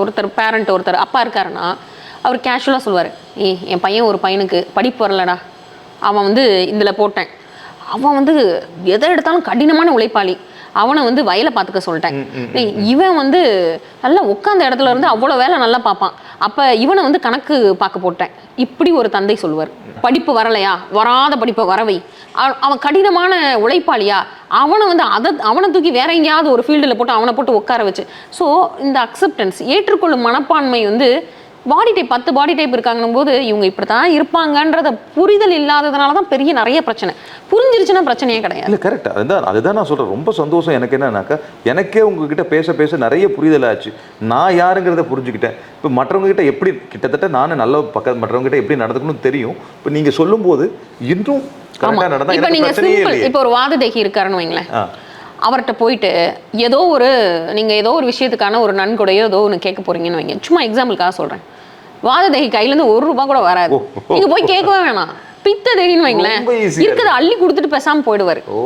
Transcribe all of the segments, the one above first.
ஒருத்தர் பேரண்ட் ஒருத்தர் அப்பா இருக்காருன்னா அவர் கேஷுவலாக சொல்லுவார் ஏ என் பையன் ஒரு பையனுக்கு படிப்பு வரலடா. அவன் வந்து இதில் போட்டேன். அவன் வந்து எதை எடுத்தாலும் கடினமான உழைப்பாளி. அவனை வந்து வயலை பார்த்துக்க சொல்லிட்டேன். இவன் வந்து நல்லா உட்காந்த இடத்துல இருந்து அவ்வளோ வேலை நல்லா பார்ப்பான். அப்போ இவனை வந்து கணக்கு பார்க்க போட்டேன். இப்படி ஒரு தந்தை சொல்லுவார் படிப்பு வரலையா? வராத படிப்பை வரவை அவன் கடினமான உழைப்பாளியா? அவனை வந்து அதை அவனை தூக்கி வேற எங்கேயாவது ஒரு ஃபீல்டில் போட்டு அவனை போட்டு உட்கார வச்சு. ஸோ இந்த அக்செப்டன்ஸ் ஏற்றுக்கொள்ளும் மனப்பான்மை வந்து பாடி டைப் பத்து பாடி டைப் இருக்காங்கன்னும் போது இவங்க இப்படி தான் இருப்பாங்கன்றத புரிதல் இல்லாததுனால தான் பெரிய நிறைய பிரச்சனை. புரிஞ்சிருச்சுன்னா பிரச்சனையே கிடையாது. இல்லை கரெக்ட் அதுதான் அதுதான் நான் சொல்கிறேன் ரொம்ப சந்தோஷம் எனக்கு என்னன்னாக்கா எனக்கே உங்ககிட்ட பேச பேச நிறைய புரிதல் ஆச்சு. நான் யாருங்கிறத புரிஞ்சுக்கிட்டேன். இப்போ மற்றவங்க கிட்ட எப்படி கிட்டத்தட்ட நானும் நல்ல பக்கம் மற்றவங்க கிட்ட எப்படி நடந்துக்கணும்னு தெரியும். இப்போ நீங்கள் சொல்லும்போது இன்னும் கரெக்டாக நடந்தா இப்போ எனக்கு நீங்க பிரச்சனையே சிம்பிள் இப்போ ஒரு வாததேகி இருக்காருன்னு வைங்களேன். அவர்கிட்ட போயிட்டு ஏதோ ஒரு நீங்க ஏதோ ஒரு விஷயத்துக்கான ஒரு நன்கொடையோ ஏதோ ஒன்று கேட்க போறீங்கன்னு வைங்க. சும்மா எக்ஸாம்பிளுக்காக சொல்றேன். வாததேகி கையில இருந்து ஒரு ரூபாய் கூட வராது. நீங்க போய் கேட்கவே வேணாம். பித்த தேகின்னு வைங்களேன் இருக்கிறத அள்ளி கொடுத்துட்டு பேசாம போயிடுவாரு. ஓ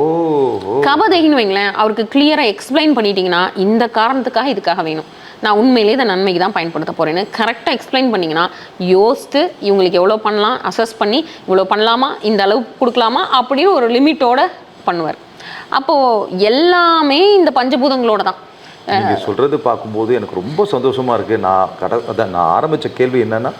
கபதேகின்னு வைங்களேன் அவருக்கு கிளியரா எக்ஸ்பிளைன் பண்ணிட்டீங்கன்னா இந்த காரணத்துக்காக இதுக்காக வேணும். நான் உண்மையிலேயே இதை நன்மைக்கு தான் பயன்படுத்த போறேன்னு கரெக்டாக எக்ஸ்பிளைன் பண்ணீங்கன்னா யோசித்து இவங்களுக்கு எவ்வளோ பண்ணலாம் அசஸ் பண்ணி இவ்வளோ பண்ணலாமா இந்த அளவுக்கு கொடுக்கலாமா அப்படின்னு ஒரு லிமிட்டோட பண்ணுவார். அப்போ எல்லாமே இந்த பஞ்சபூதங்களோட தான். நீங்க சொல்றது பார்க்கும்போது எனக்கு ரொம்ப சந்தோஷமா இருக்கு. நான் கட அதான் நான் ஆரம்பிச்ச கேள்வி என்னன்னா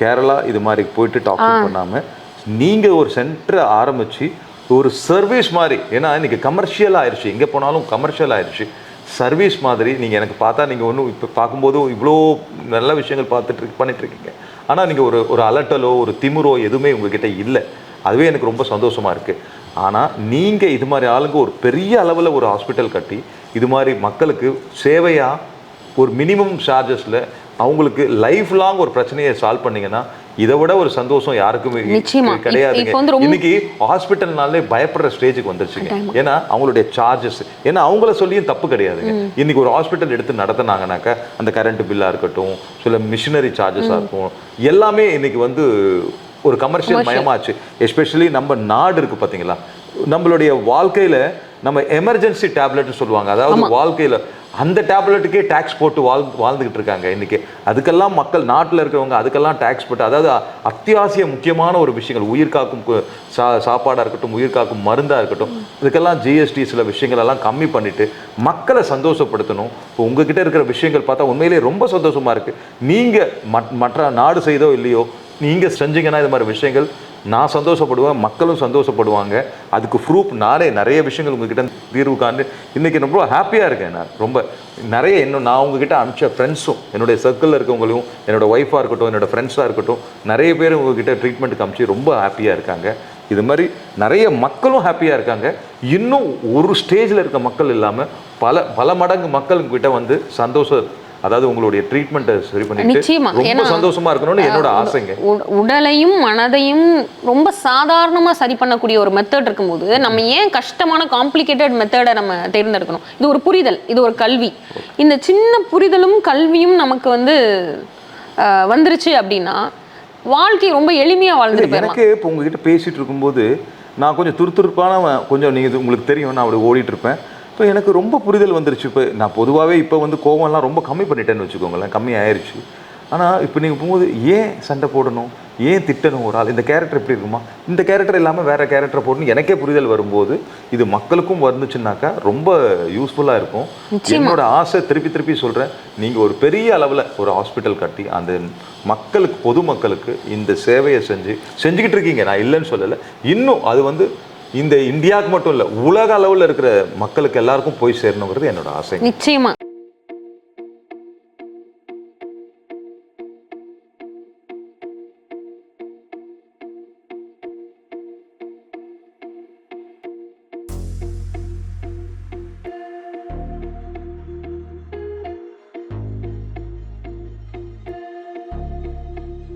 கேரளா இது மாதிரி போயிட்டு டாக்கிங் பண்ணாம நீங்கள் ஒரு சென்டரை ஆரம்பிச்சு ஒரு சர்வீஸ் மாதிரி ஏன்னா இன்றைக்கி கமர்ஷியல் ஆயிடுச்சு எங்கே போனாலும் கமர்ஷியல் ஆயிடுச்சு சர்வீஸ் மாதிரி நீங்கள் எனக்கு பார்த்தா நீங்கள் ஒன்றும் இப்போ பார்க்கும்போது இவ்வளோ நல்ல விஷயங்கள் பார்த்துட்டு பண்ணிகிட்ருக்கீங்க ஆனால் நீங்கள் ஒரு ஒரு அலட்டலோ ஒரு திமுறோ எதுவுமே உங்ககிட்ட இல்லை. அதுவே எனக்கு ரொம்ப சந்தோஷமாக இருக்குது ஆனால் நீங்கள் இது மாதிரி ஆளுங்க ஒரு பெரிய அளவில் ஒரு ஹாஸ்பிட்டல் கட்டி இது மாதிரி மக்களுக்கு சேவையாக ஒரு மினிமம் சார்ஜஸில் அவங்களுக்கு லைஃப் லாங் ஒரு பிரச்சனையை சால்வ் பண்ணீங்கன்னா இதை விட ஒரு சந்தோஷம் யாருக்குமே ரொம்ப- இன்னைக்கு ஹாஸ்பிட்டல்னாலே பயப்படுற ஸ்டேஜுக்கு வந்துருச்சுங்க. ஏன்னா அவங்களுடைய சார்ஜஸ் ஏன்னா அவங்கள சொல்லியும் தப்பு கிடையாதுங்க. இன்னைக்கு ஒரு ஹாஸ்பிட்டல் எடுத்து நடத்துனாங்கனாக்கா அந்த கரண்ட் பில்லா இருக்கட்டும் சில மிஷினரி சார்ஜஸாக இருக்கும் எல்லாமே இன்னைக்கு வந்து ஒரு கமர்ஷியல் மயமாச்சு. எஸ்பெஷலி நம்ம நாடு இருக்கு பாத்தீங்களா? நம்மளுடைய வாழ்க்கையில நம்ம எமர்ஜென்சி டேப்லெட்னு சொல்லுவாங்க. அதாவது வாழ்க்கையில அந்த டேப்லெட்டுக்கே டேக்ஸ் போட்டு வாழ் வாழ்ந்துகிட்டு இருக்காங்க இன்னைக்கு. அதுக்கெல்லாம் மக்கள் நாட்டில் இருக்கிறவங்க அதுக்கெல்லாம் டேக்ஸ் போட்டு அதாவது அத்தியாவசிய முக்கியமான ஒரு விஷயங்கள் உயிர் காக்கும் சா சாப்பாடாக இருக்கட்டும் உயிர் காக்கும் மருந்தாக இருக்கட்டும் இதுக்கெல்லாம் ஜிஎஸ்டி சில விஷயங்கள் எல்லாம் கம்மி பண்ணிட்டு மக்களை சந்தோஷப்படுத்தணும். இப்போ உங்ககிட்ட இருக்கிற விஷயங்கள் பார்த்தா உண்மையிலேயே ரொம்ப சந்தோஷமா இருக்கு. நீங்க மட்- மற்ற நாடு செய்தோ இல்லையோ நீங்க செஞ்சீங்கன்னா இது மாதிரி விஷயங்கள் நான் சந்தோஷப்படுவேன் மக்களும் சந்தோஷப்படுவாங்க. அதுக்கு ப்ரூஃப் நானே நிறைய விஷயங்கள் உங்ககிட்ட தீர்வு காண்டு இன்றைக்கி ரொம்ப ஹாப்பியாக இருக்கேன் நான். ரொம்ப நிறைய இன்னும் நான் உங்ககிட்ட அனுப்பிச்ச ஃப்ரெண்ட்ஸும் என்னுடைய சர்க்கிளில் இருக்கவங்களையும் என்னோட ஒய்ஃபாக இருக்கட்டும் என்னோடய ஃப்ரெண்ட்ஸாக இருக்கட்டும் நிறைய பேர் உங்ககிட்ட ட்ரீட்மெண்ட் அனுப்பிச்சு ரொம்ப ஹாப்பியாக இருக்காங்க. இது மாதிரி நிறைய மக்களும் ஹாப்பியாக இருக்காங்க. இன்னும் ஒரு ஸ்டேஜில் இருக்க மக்கள் இல்லாமல் பல பல மடங்கு மக்கள் உங்ககிட்ட வந்து சந்தோஷம் அதாவது உங்களுடைய ட்ரீட்மெண்ட்டை சரி பண்ணிட்டு. ரொம்ப சந்தோஷமா இருக்கணும்னு என்னோட ஆசைங்க. உட- உடலையும் மனதையும் ரொம்ப சாதாரணமா சரி பண்ணக்கூடிய ஒரு மெத்தட் இருக்கும்போது நம்ம ஏன் கஷ்டமான காம்ப்ளிகேட்டட் மெத்தடை நம்ம தேர்ந்தெடுக்கணும்? இது ஒரு புரிதல் இது ஒரு கல்வி. இந்த சின்ன புரிதலும் கல்வியும் நமக்கு வந்து வந்துருச்சு அப்படின்னா வாழ்க்கை ரொம்ப எளிமையா இல்ல, வாழ்ந்துட்டு எனக்கு இப்போ உங்ககிட்ட பேசிட்டு இருக்கும்போது நான் கொஞ்சம் துருதுருப்பானவன் கொஞ்சம் நீங்கள் உங்களுக்கு தெரியும் நான் அப்படி ஓடிட்டு இருப்பேன். இப்போ எனக்கு ரொம்ப புரிதல் வந்துருச்சு. இப்போ நான் பொதுவாகவே இப்போ வந்து கோவம்லாம் ரொம்ப கம்மி பண்ணிட்டேன்னு வச்சுக்கோங்களேன். கம்மி ஆயிருச்சு. ஆனால் இப்போ நீங்கள் போகும்போது ஏன் சண்டை போடணும்? ஏன் திட்டணும் ஒரு ஆள்? இந்த கேரக்டர் எப்படி இருக்குமா? இந்த கேரக்டர் இல்லாமல் வேற கேரக்டர் போடணும் எனக்கே புரிதல் வரும்போது இது மக்களுக்கும் வந்துச்சுன்னாக்கா ரொம்ப யூஸ்ஃபுல்லாக இருக்கும். என்னோட ஆசை திருப்பி திருப்பி சொல்கிறேன் நீங்கள் ஒரு பெரிய அளவில் ஒரு ஹாஸ்பிட்டல் கட்டி அந்த மக்களுக்கு பொதுமக்களுக்கு இந்த சேவையை செஞ்சு செஞ்சுக்கிட்டு இருக்கீங்க. நான் இல்லைன்னு சொல்லலை. இன்னும் அது வந்து இந்த இந்தியாவுக்கு மட்டும் இல்லை உலக அளவில் இருக்கிற மக்களுக்கு எல்லாருக்கும் போய் சேரணுங்கிறது என்னோட ஆசை நிச்சயமா.